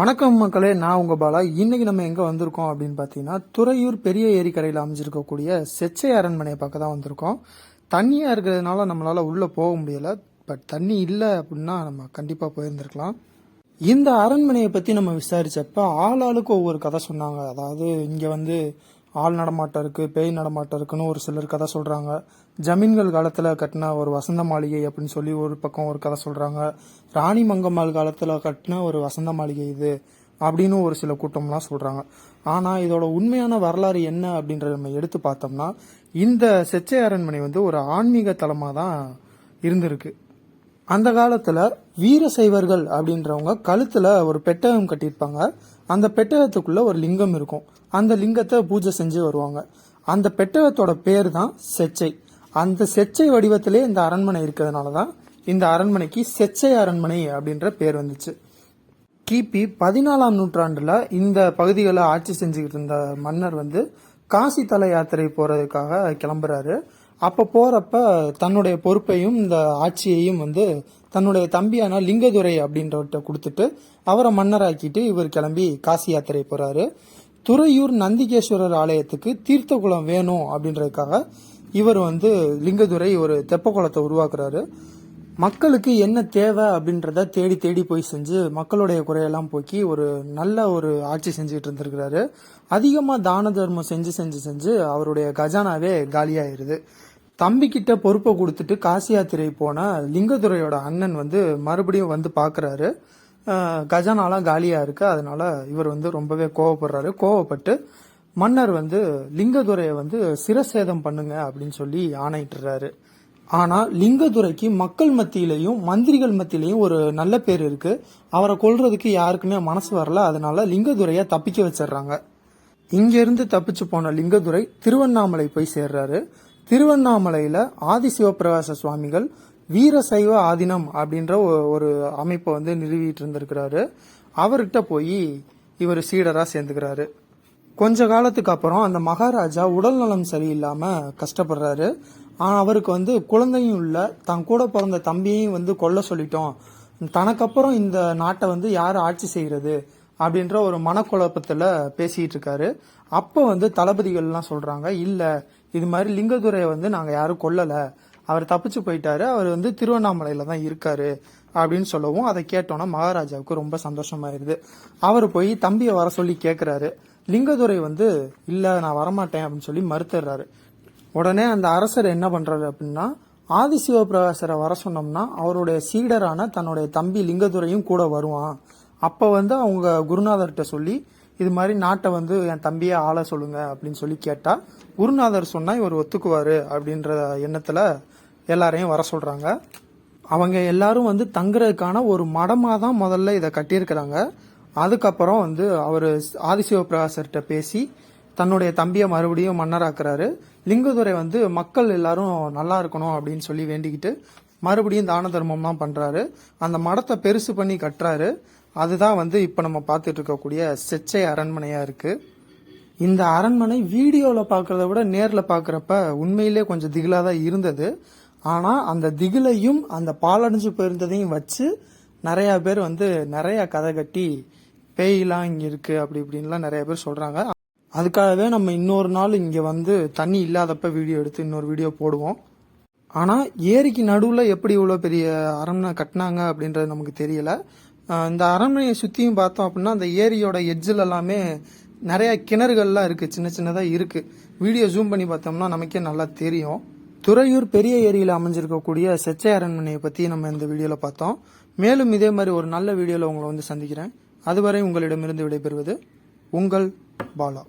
வணக்கம் மக்களே நான் உங்க பாலா. இன்னைக்கு நம்ம எங்க வந்திருக்கோம் அப்படின்னு பார்த்தீங்கன்னா துறையூர் பெரிய ஏரிக்கரையில் அமைஞ்சிருக்கக்கூடிய செச்சை அரண்மனையை பார்க்க தான் வந்திருக்கோம். தண்ணியா இருக்கிறதுனால நம்மளால உள்ள போக முடியல. பட் தண்ணி இல்லை அப்படின்னா நம்ம கண்டிப்பா போயிருந்திருக்கலாம். இந்த அரண்மனையை பத்தி நம்ம விசாரிச்சப்ப ஆள் ஒவ்வொரு கதை சொன்னாங்க. அதாவது இங்க வந்து ஆள் நடமாட்டம் இருக்கு பேய் நடமாட்டம் இருக்குன்னு ஒரு சிலர் கதை சொல்றாங்க. ஜமீன்கள் காலத்துல கட்டின ஒரு வசந்த மாளிகை அப்படின்னு சொல்லி ஒரு பக்கம் ஒரு கதை சொல்றாங்க. ராணி மங்கம்மாள் காலத்துல கட்டின ஒரு வசந்த மாளிகை இது அப்படின்னு ஒரு சில கூட்டம்லாம் சொல்றாங்க. ஆனா இதோட உண்மையான வரலாறு என்ன அப்படின்றத நம்ம எடுத்து பார்த்தோம்னா இந்த செச்சை அரண்மனை வந்து ஒரு ஆன்மீக தலமாக தான் இருந்திருக்கு. அந்த காலத்தில் வீர சைவர்கள் அப்படின்றவங்க கழுத்தில் ஒரு பெட்டகம் கட்டியிருப்பாங்க. அந்த பெட்டகத்துக்குள்ளே ஒரு லிங்கம் இருக்கும். அந்த லிங்கத்தை பூஜை செஞ்சு வருவாங்க. அந்த பெட்டகத்தோட பேர் தான் செச்சை. அந்த செச்சை வடிவத்திலே இந்த அரண்மனை இருக்கிறதுனால தான் இந்த அரண்மனைக்கு செச்சை அரண்மனை அப்படின்ற பேர் வந்துச்சு. கிபி பதினாலாம் நூற்றாண்டில் இந்த பகுதிகளை ஆட்சி செஞ்சுக்கிட்டு இருந்த மன்னர் வந்து காசி தல யாத்திரை போகிறதுக்காக கிளம்புறாரு. அப்போ போறப்ப தன்னுடைய பொறுப்பையும் இந்த ஆட்சியையும் வந்து தன்னுடைய தம்பியான லிங்கதுரை அப்படின்றவர்கிட்ட கொடுத்துட்டு அவரை மன்னராக்கிட்டு இவர் கிளம்பி காசி யாத்திரை போறாரு. துறையூர் நந்திகேஸ்வரர் ஆலயத்துக்கு தீர்த்த குளம் வேணும் அப்படின்றதுக்காக இவர் வந்து லிங்கதுரை ஒரு தெப்ப குளத்தை உருவாக்குறாரு. மக்களுக்கு என்ன தேவை அப்படின்றத தேடி தேடி போய் செஞ்சு மக்களுடைய குறையெல்லாம் போக்கி ஒரு நல்ல ஒரு ஆட்சி செஞ்சுக்கிட்டு இருந்திருக்கிறாரு. அதிகமாக தான தர்மம் செஞ்சு செஞ்சு செஞ்சு அவருடைய கஜானாவே காலியாயிருது. தம்பிக்கிட்ட பொறுப்பை கொடுத்துட்டு காசி யாத்திரை போன லிங்கதுரையோட அண்ணன் வந்து மறுபடியும் வந்து பார்க்குறாரு கஜானாலாம் காலியாக இருக்கு அதனால இவர் வந்து ரொம்பவே கோவப்படுறாரு. கோவப்பட்டு மன்னர் வந்து லிங்கதுரையை வந்து சிரசேதம் பண்ணுங்க அப்படின்னு சொல்லி ஆணையிட்டுறாரு. ஆனால் லிங்கதுரைக்கு மக்கள் மத்தியிலையும் மந்திரிகள் மத்தியிலையும் ஒரு நல்ல பேர் இருக்கு. அவரை கொல்றதுக்கு யாருக்குமே மனசு வரல. அதனால லிங்கதுரைய தப்பிக்க வச்சிடுறாங்க. இங்கிருந்து தப்பிச்சு போன லிங்கதுரை திருவண்ணாமலை போய் சேர்றாரு. திருவண்ணாமலையில ஆதி சிவபிரகாச சுவாமிகள் வீரசைவ ஆதினம் அப்படின்ற ஒரு அமைப்பை வந்து நிறுவிட்டு இருந்திருக்கிறாரு அவர்கிட்ட போய் இவர் சீடரா சேர்ந்துக்கிறாரு. கொஞ்ச காலத்துக்கு அப்புறம் அந்த மகாராஜா உடல் நலம் சரியில்லாம கஷ்டப்படுறாரு. ஆனால் அவருக்கு வந்து குழந்தையும் இல்லை. தன் கூட பிறந்த தம்பியையும் வந்து கொல்ல சொல்லிட்டோம். தனக்கு அப்புறம் இந்த நாட்டை வந்து யார் ஆட்சி செய்கிறது அப்படின்ற ஒரு மனக்குழப்பத்தில் பேசிகிட்டு இருக்காரு. அப்போ வந்து தளபதிகள்லாம் சொல்கிறாங்க இல்லை இது மாதிரி லிங்கதுரையை வந்து நாங்கள் யாரும் கொல்லலை. அவர் தப்பிச்சு போயிட்டாரு. அவர் வந்து திருவண்ணாமலையில் தான் இருக்காரு. அப்படின்னு சொல்லவும் அதை கேட்டோன்னா மகாராஜாவுக்கு ரொம்ப சந்தோஷமாயிருது. அவர் போய் தம்பியை வர சொல்லி கேட்குறாரு லிங்கதுரை வந்து இல்லை நான் வரமாட்டேன் அப்படின்னு சொல்லி மறுத்துடுறாரு. உடனே அந்த அரசர் என்ன பண்ணுறாரு அப்படின்னா ஆதி சிவபிரகாசரை வர சொன்னோம்னா அவருடைய சீடரான தன்னுடைய தம்பி லிங்கதுரையும் கூட வருவான். அப்போ வந்து அவங்க குருநாதர்கிட்ட சொல்லி இது மாதிரி நாட்டை வந்து என் தம்பியை ஆள சொல்லுங்க அப்படின்னு சொல்லி கேட்டா குருநாதர் சொன்னால் இவர் ஒத்துக்குவார் அப்படின்ற எண்ணத்தில் எல்லாரையும் வர சொல்கிறாங்க அவங்க எல்லாரும் வந்து தங்குறதுக்கான ஒரு மடமாக தான் முதல்ல இதை கட்டியிருக்கிறாங்க. அதுக்கப்புறம் வந்து அவர் ஆதிசிவபிரகாசர்கிட்ட பேசி தன்னுடைய தம்பியை மறுபடியும் மன்னராக்குறாரு. லிங்கதுரை வந்து மக்கள் எல்லாரும் நல்லா இருக்கணும் அப்படின்னு சொல்லி வேண்டிக்கிட்டு மறுபடியும் தான தர்மம்லாம் பண்றாரு. அந்த மடத்தை பெருசு பண்ணி கட்டுறாரு. அதுதான் வந்து இப்போ நம்ம பார்த்துட்டு இருக்கக்கூடிய செச்சை அரண்மனையா இருக்கு. இந்த அரண்மனை வீடியோவில் பார்க்குறத விட நேரில் பார்க்குறப்ப உண்மையிலே கொஞ்சம் திகிலாக தான் இருந்தது. ஆனால் அந்த திகிலையும் அந்த பாலடைஞ்சு போயிருந்ததையும் வச்சு நிறையா பேர் வந்து நிறைய கதை கட்டி பேயெல்லாம் இங்கே இருக்குது அப்படி இப்படின்லாம் நிறைய பேர் சொல்கிறாங்க அதுக்காகவே நம்ம இன்னொரு நாள் இங்கே வந்து தண்ணி இல்லாதப்ப வீடியோ எடுத்து இன்னொரு வீடியோ போடுவோம். ஆனால் ஏரிக்கு நடுவில் எப்படி இவ்வளோ பெரிய அரண்மனை கட்டினாங்க அப்படின்றது நமக்கு தெரியல. இந்த அரண்மனையை சுற்றியும் பார்த்தோம் அப்படின்னா அந்த ஏரியோட எட்ஜில் எல்லாமே நிறைய கிணறுகள்லாம் இருக்குது சின்ன சின்னதாக இருக்குது வீடியோ ஜூம் பண்ணி பார்த்தோம்னா நமக்கே நல்லா தெரியும். துறையூர் பெரிய ஏரியில் அமைஞ்சிருக்கக்கூடிய செச்சை அரண்மனையை பற்றி நம்ம இந்த வீடியோவில் பார்த்தோம். மேலும் இதே மாதிரி ஒரு நல்ல வீடியோவில் உங்களை வந்து சந்திக்கிறேன். அதுவரை உங்களிடமிருந்து விடைபெறுவது உங்கள் பாலா.